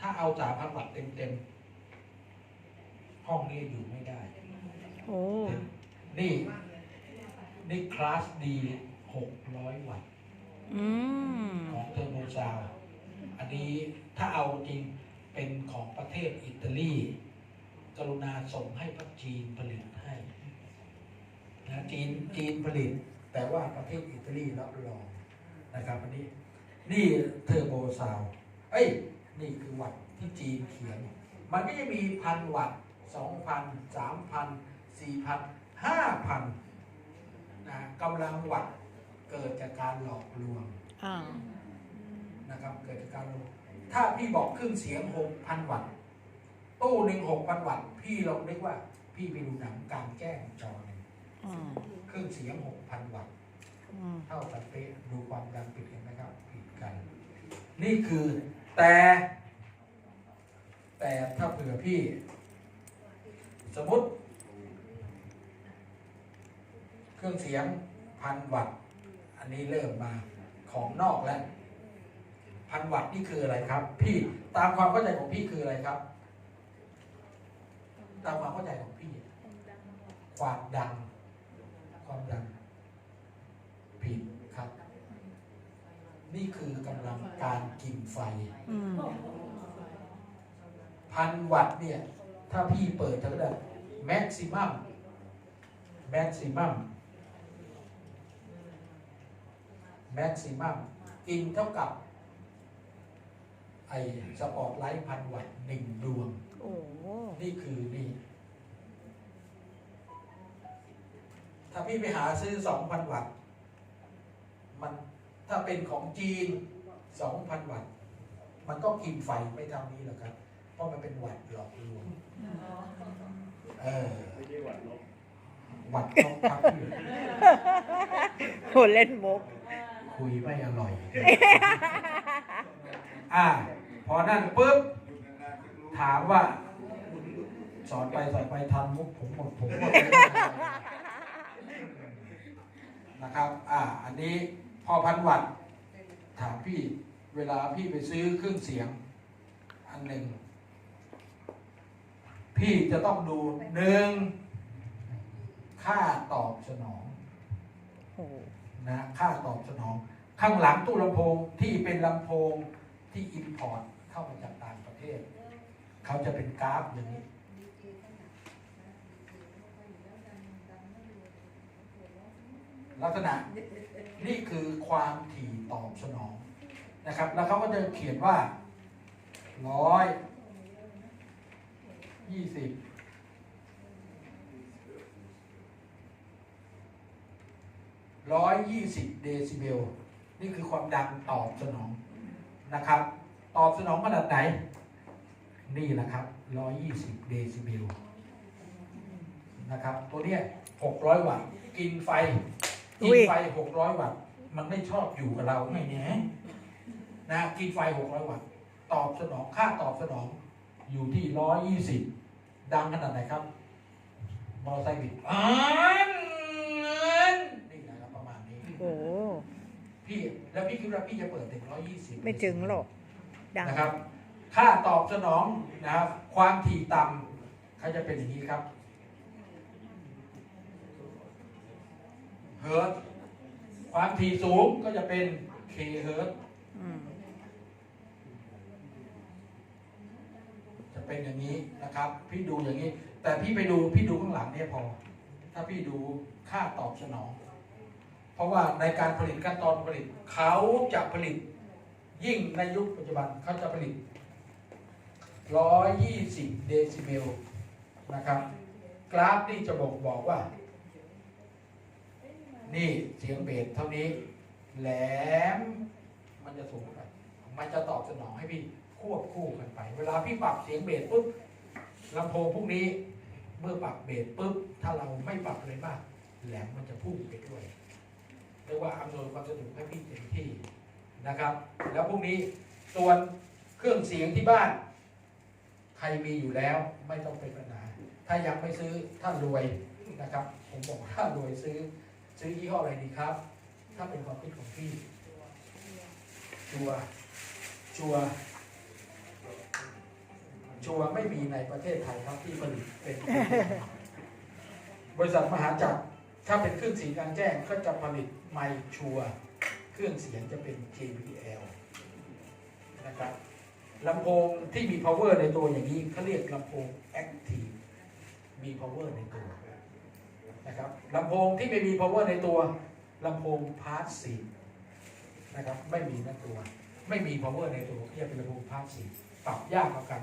ถ้าเอาสามพันวัตต์เต็มๆห้องนี้อยู่ไม่ได้โอ้นี่ นี่คลาสดีหกร้อยวัตต์อืมของเทอร์โมซาวอันนี้ถ้าเอาจริงเป็นของประเทศอิตาลี กรุณาส่งให้พระจีนผลิตให้นะจีนจีนผลิต แต่ว่าประเทศอิตาลีรับรองนะครับอันนี้ นี่เทอร์โบซาว เอ้ย นี่คือวัตต์ที่จีนเขียน มันก็จะมีพันวัตต์สองพันสามพันสี่พันห้าพันนะกำลังวัตต์เกิดจากการหลอกลวงอ่านะครับ เกิดจากการหลอกถ้าพี่บอกเครื่องเสียงหกพันวัตต์ตู้หนึ่งหกพันวัตต์พี่ลองนึกว่า พี่ไปดูหนังกลางแจ้งจอหนึ่งอืมเครื่องเสียงหกพันวัตต์อืมเท่ากันเป๊ะดูความดังผิดเห็นไหมครับ ผิดกัน นี่คือ แต่ แต่ถ้าเผื่อพี่ สมมติ เครื่องเสียงพันวัตต์อันนี้เริ่มมาของนอกแล้วพันวัตต์นี่คืออะไรครับ พี่ตามความเข้าใจของพี่คืออะไรครับ ตามความเข้าใจของพี่ ความดัง ความดังผิดครับ นี่คือกำลังการกินไฟ อืมพันวัตต์เนี่ย ถ้าพี่เปิดจะได้แม็กซิมัมแม็กซิมัมแม็กซิมัมกินเท่ากับ ไอสปอตไลท์พันวัตต์หนึ่งดวง โอ้นี่คือนี่ ถ้าพี่ไปหาซื้อสองพันวัตต์มัน ถ้าเป็นของจีนสองพันวัตต์ มันก็กินไฟไม่เท่านี้หรอกครับ เพราะมันเป็นวัตต์หลอกลวงเออไม่ใช่หวัดลบวัตต์ต้องพักพี่โหเล่นมุกคุยไม่อร่อย อ่า พอนั่นปุ๊บ ถามว่า สอนไปสอนไปทันมุกผมหมดผมหมดเลยนะครับ อ่า อันนี้ พอพันวัตต์ถามพี่เวลาพี่ไปซื้อเครื่องเสียง อันหนึ่ง พี่จะต้องดูหนึ่งค่าตอบสนองนะค่าตอบสนอง ข้างหลังตู้ลำโพงที่เป็นลำโพงที่อินพอร์ตเข้ามาจากต่างประเทศ เขาจะเป็นกราฟอย่างนี้ ลักษณะนี่คือความถี่ตอบสนองนะครับ แล้วเขาก็จะเขียนว่าร้อยยี่สิบร้อยยี่สิบเดซิเบลนี่คือความดังตอบสนองนะครับ ตอบสนองขนาดไหน นี่แหละครับร้อยยี่สิบเดซิเบลนะครับ ตัวเนี้ยหกร้อยวัตต์กินไฟ กินไฟหกร้อยวัตต์มันไม่ชอบอยู่กับเราไม่แน่นะกินไฟหกร้อยวัตต์ตอบสนองค่าตอบสนองอยู่ที่ร้อยยี่สิบดังขนาดไหนครับ มอเตอร์ไซค์บิดอ่านนี่นะครับประมาณนี้โอ้พี่แล้วพี่คิดว่าพี่จะเปิดถึงร้อยยี่สิบไม่ถึงหรอกดังนะครับ ค่าตอบสนองนะครับ ความถี่ต่ำเขาจะเป็นอย่างนี้ครับ เฮิร์ตความถี่สูงก็จะเป็นเคเฮิร์ตจะเป็นอย่างนี้นะครับ พี่ดูอย่างนี้ แต่พี่ไปดูพี่ดูข้างหลังเนี่ยพอ ถ้าพี่ดูค่าตอบสนอง เพราะว่าในการผลิตขั้นตอนผลิตเขาจะผลิต ยิ่งในยุคปัจจุบันเขาจะผลิต 120 เดซิเบลนะครับ กราฟนี่จะบอกบอกว่า นี่เสียงเบสเท่านี้ แหลม มันจะสูงไปมันจะตอบสนองให้พี่ควบคู่กันไป เวลาพี่ปรับเสียงเบสปุ๊บลำโพงพวกนี้ เมื่อปรับเบสปุ๊บถ้าเราไม่ปรับเลยมากแหลมมันจะพุ่งไปด้วยเรียกว่าอำนวยความสะดวกให้พี่เต็มที่นะครับ แล้วพวกนี้ส่วนเครื่องเสียงที่บ้าน ใครมีอยู่แล้วไม่ต้องเป็นปัญหาถ้ายังไม่ซื้อถ้ารวยนะครับ ผมบอกถ้ารวยซื้อ ซื้อยี่ห้ออะไรดีครับ ถ้าเป็นความคิดของพี่ ชัว ชัว ชัวไม่มีในประเทศไทยครับที่ผลิตเป็น บริษัทมหาจักรถ้าเป็นเครื่องเสียงกลารแจ้งก็จะผลิตไมค์ชัว เครื่องเสียงจะเป็น JBL นะครับลำโพงที่มี power ในตัวอย่างนี้เขาเรียกลำโพง active มี power ในตัว นะครับลำโพงที่ไม่มี power ในตัวลำโพง passive นะครับไม่มีในตัว ไม่มี power ในตัวเรียกเป็นลำโพง passive ปรับยากกว่ากัน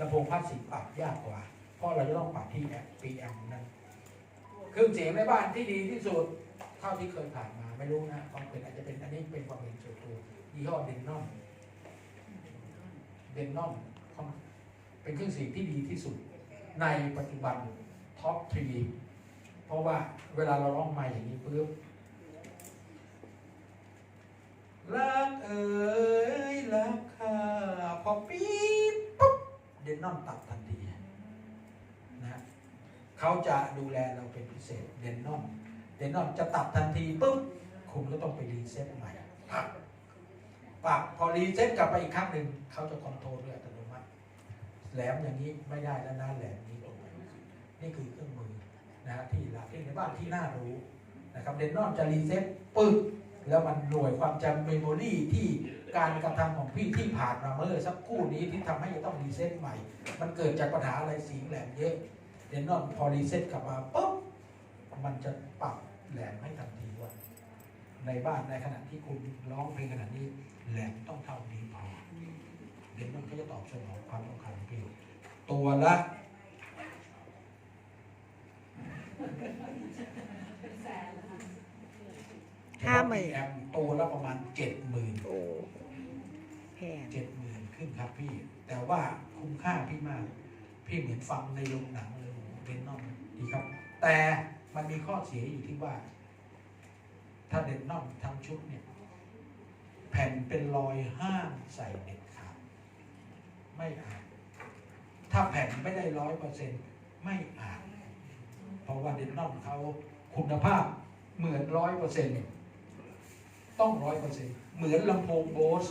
ลำโพง passive ปรับยากกว่า เพราะเราจะต้องปรับที่ PM นั้นเครื่องเสียงในบ้านที่ดีที่สุดเท่าที่เคยผ่านมาไม่รู้นะความเป็นอาจจะเป็นอันนี้เป็นความเห็นส่วนตัวยี่ห้อเดนนอนเดนนอนเป็นเครื่องเสียงที่ดีที่สุด ในปัจจุบันท็อปทรี เพราะว่าเวลาเราร้องไม่อย่างนี้ปุ๊บรักเอ๋ยรักค่ะพอปี๊บปุ๊บเดนนอนตัดทันทีนะเขาจะดูแลเราเป็นพิเศษเดนนอนเดนนอนจะตัดทันทีปุ๊บคุณก็ต้องไปรีเซ็ตใหม่ปับปับพอรีเซ็ตกลับไปอีกครั้งหนึ่งเขาจะคอนโทรลด้วยอัตโนมัติแหลมอย่างนี้ไม่ได้แล้วนะแหลมนี้ตรงไปนี่คือเครื่องมือ นะฮะที่หลักที่ในบ้านที่น่ารู้นะครับเดนนอนจะรีเซ็ตปึ๊บแล้วมันหน่วยความจำเมมโมรีที่การกระทำของพี่ที่ผ่านมาเมื่อสักครู่นี้ที่ทำให้ต้องรีเซ็ตใหม่ มันเกิดจากปัญหาอะไรสีแหลมเยอะเดนนอนพอรีเซ็ตกลับมาปุ๊บมันจะปรับแหลมให้ทันทีว่า ในบ้านในขณะที่คุณร้องเพลงขนาดนี้แหลมต้องเท่านี้พอเดนนอนก็จะตอบสนองความต้องการของพี่ตัวละ ห้าหมื่นแอมตัวละประมาณเจ็ดหมื่นโอ้แพงเจ็ดหมื่นขึ้นครับพี่ แต่ว่าคุ้มค่าพี่มาก พี่เหมือนฟังในโรงหนังเลยเดนนอนดีครับ แต่มันมีข้อเสียอยู่ที่ว่า ถ้าเดนนอนทำชุดเนี่ย แผ่นเป็นรอยห้ามใส่เด็ดขาดไม่อ่านถ้าแผ่นไม่ได้ร้อยเปอร์เซ็นต์ไม่อ่านเพราะว่าเดนนอนเขาคุณภาพเหมือนร้อยเปอร์เซ็นต์ ต้องร้อยเปอร์เซ็นต์เหมือนลำโพงโบส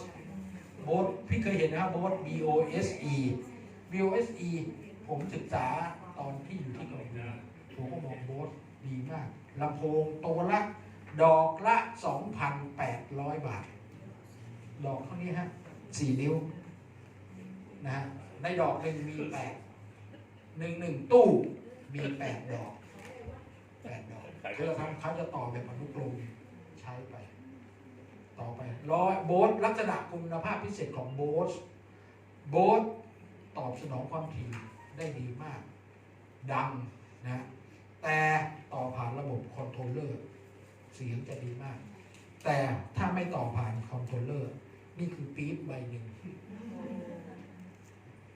โบสพี่เคยเห็นนะครับโบส B O S E B O S E ผมศึกษาตอนที่อยู่ที่เกาหลีผมก็มองโบสดีมากลำโพงตัวละ ดอกละ 2,800 บาท ดอกเท่านี้ฮะสี่นิ้วนะฮะในดอกหนึ่งมีแปดหนึ่งหนึ่งตู้มีแปดดอกแปดดอกเขาจะทำเขาจะต่อแบบอนุกรมใช้ไป ต่อไปร้อยโบสลักษณะคุณภาพพิเศษของโบสโบสตอบสนองความถี่ได้ดีมาก ดังนะ แต่ต่อผ่านระบบคอนโทรลเลอร์เสียงจะดีมาก แต่ถ้าไม่ต่อผ่านคอนโทรลเลอร์นี่คือปี๊บใบหนึ่ง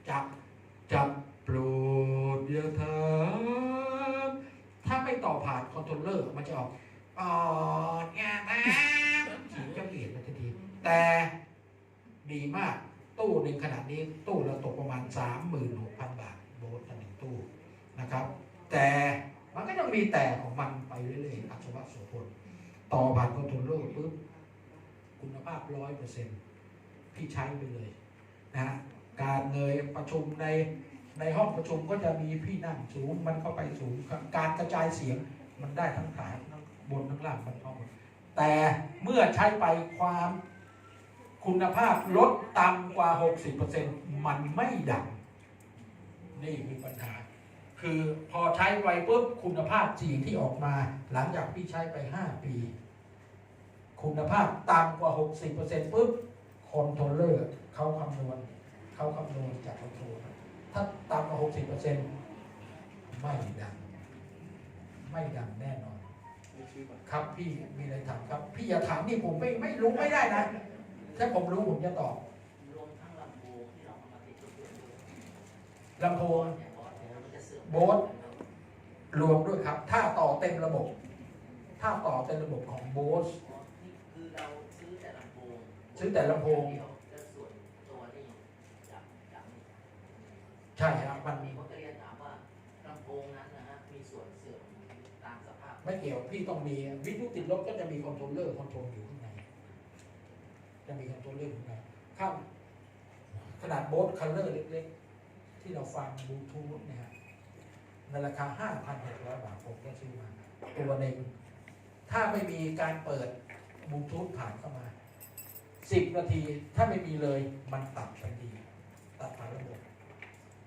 จับ แต่ดีมากตู้หนึ่งขนาดนี้ตู้เราตกประมาณ 36,000 บาทโบสอันหนึ่งตู้นะครับ แต่มันก็ยังมีแต่ของมันไปเรื่อยๆอัศวะโสพลต่อผ่านคอนโทรลเลอร์ปุ๊บคุณภาพร้อยเปอร์เซ็นต์พี่ใช้ไปเลยนะการเงยประชุมในในห้องประชุมก็จะมีพี่นั่งสูงมันก็ไปสูงการกระจายเสียงมันได้ทั้งฐานทั้งบนทั้งล่างมันพร้อหมดแต่เมื่อใช้ไปความ คุณภาพลดต่ำกว่า 60%มันไม่ดัง นี่คือปัญหา คือพอใช้ไปปุ๊บคุณภาพเสียงที่ออกมา หลังจากพี่ใช้ไป 5 ปี คุณภาพต่ำกว่า 60%ปุ๊บคอนโทรลเลอร์เขาคำนวณเขาคำนวณจากคอนโทรลถ้าต่ำกว่า 60%ไม่ดัง ไม่ดังแน่นอน ครับพี่มีอะไรถามครับ พี่อย่าถามนี่ผมไม่ไม่รู้ไม่ได้นะ ถ้าผมรู้ผมจะตอบรวมทั้งลำโพงที่เราเอามาติดกับตัวด้วยลำโพงเนี่ยบอสเนี่ยมันจะเสื่อมโบ๊ทรวมด้วยครับ ถ้าต่อเต็มระบบ ถ้าต่อเต็มระบบของโบสนี่คือเราซื้อแต่ลำโพงซื้อแต่ลำโพง เดียวแล้วส่วนตัวนี่จากจากนี่ใช่ครับมันมีคนก็เรียนถามว่าลำโพงนั้นนะฮะมีส่วนเสื่อมตามสภาพไม่เกี่ยวพี่ต้องมีวิทยุติดรถก็จะมีคอนโทรลเลอร์คอนโทรลอยู่ข้างใน จะมีคอนโทรลเลอร์อยู่ข้างในข้างขนาดโบสคัลเลอร์เล็กๆ ที่เราฟังบลูทูธเนี่ยฮะในราคา 5,600 บาทผมก็ซื้อมา ตัวหนึ่งถ้าไม่มีการเปิดบลูทูธผ่านเข้ามา 10 นาทีถ้าไม่มีเลยมันตัดทันทีตัดผ่านระบบ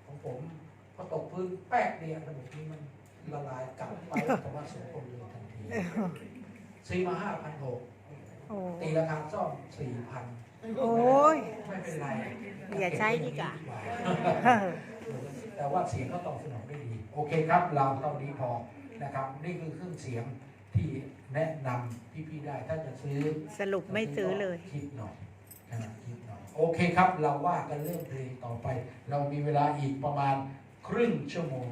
ของผมพอตกพื้นแป๊กเดียวระบบนี้มันละลายกลับไปแต่ว่าสมคนเลยทันทีซื้อมา5,600โอ้ ตีราคาซ่อม4,000โอ้ย ไม่เป็นไรอย่าใช้ดีกว่าแต่ว่าเสียงก็ตอบสนองได้ดี โอเคครับ เราเท่านี้พอนะครับ นี่คือเครื่องเสียงที่แนะนำพี่ๆได้ถ้าจะซื้อสรุปไม่ซื้อเลยคิดหน่อยนะครับคิดหน่อย โอเคครับ เราว่ากันเรื่องเพลงต่อไป เรามีเวลาอีกประมาณครึ่งชั่วโมง